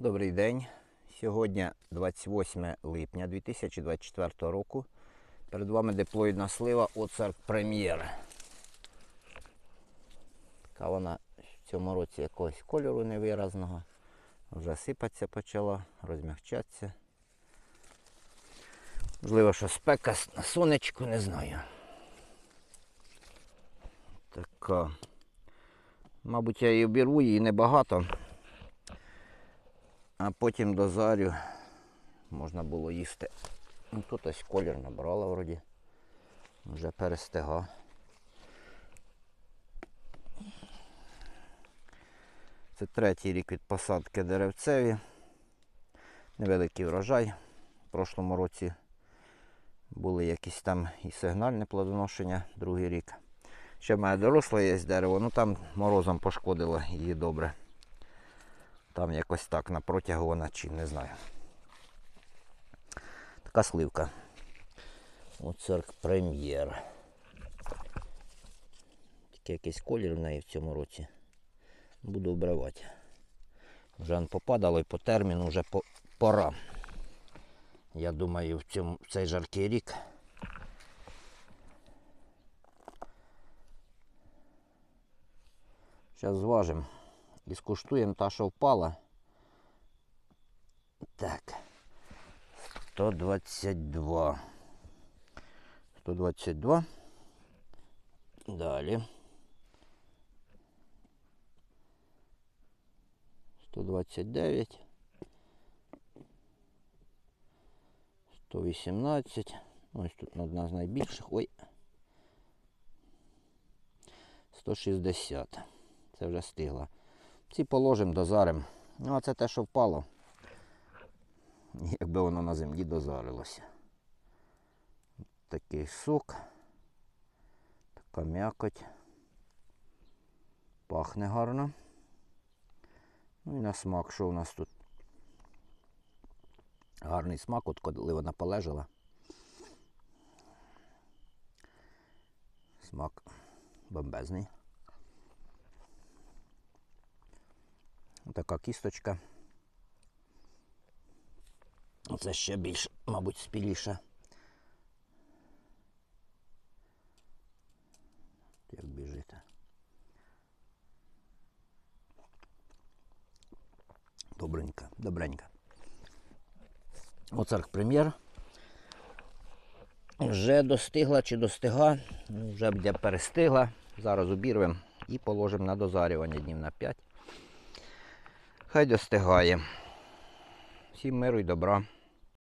Добрий день. Сьогодні 28 липня 2024 року. Перед вами диплоїдна слива Оцарк Прем'єр. Така вона в цьому році якогось кольору невиразного. Вже сипатися почала, розмягчатися. Можливо, що спека на сонечку, не знаю. Така. Мабуть, я її обірву, її небагато. А потім дозарю можна було їсти. Ну, тут ось колір набрала вроді. Вже перестига. Це третій рік від посадки деревцеві. Невеликий врожай. В прошлому році були якісь там і сигнальне плодоношення, другий рік. Ще мене доросле є дерево, ну там морозом пошкодило її добре. Там якось так на протягу вона чи не знаю. Така сливка. Оцерк прем'єр. Такий якийсь колір в неї в цьому році. Буду обривати. Вже попадало і по терміну вже по, пора. Я думаю, в, цьому, в цей жаркий рік. Зараз зважимо і скуштуємо та, що впала. Так. 122. 122. Далі. 129. 118. Ось тут одна з найбільших. Ой. 160. Це вже стигла. Ці положимо, дозаримо. Ну, а це те, що впало. Якби воно на землі дозарилося. Такий сок. Така м'якоть. Пахне гарно. Ну і на смак, що у нас тут? Гарний смак, от коли вона полежала. Смак бомбезний. Така кісточка. Це ще більш, мабуть, спіліше. Як біжите. Добренька, добренька. Оцарк прем'єр. Вже достигла чи достига, Ну, вже перестигла. Зараз обірвемо і положимо на дозарювання днів на 5. Хай достигає. Всім миру і добра.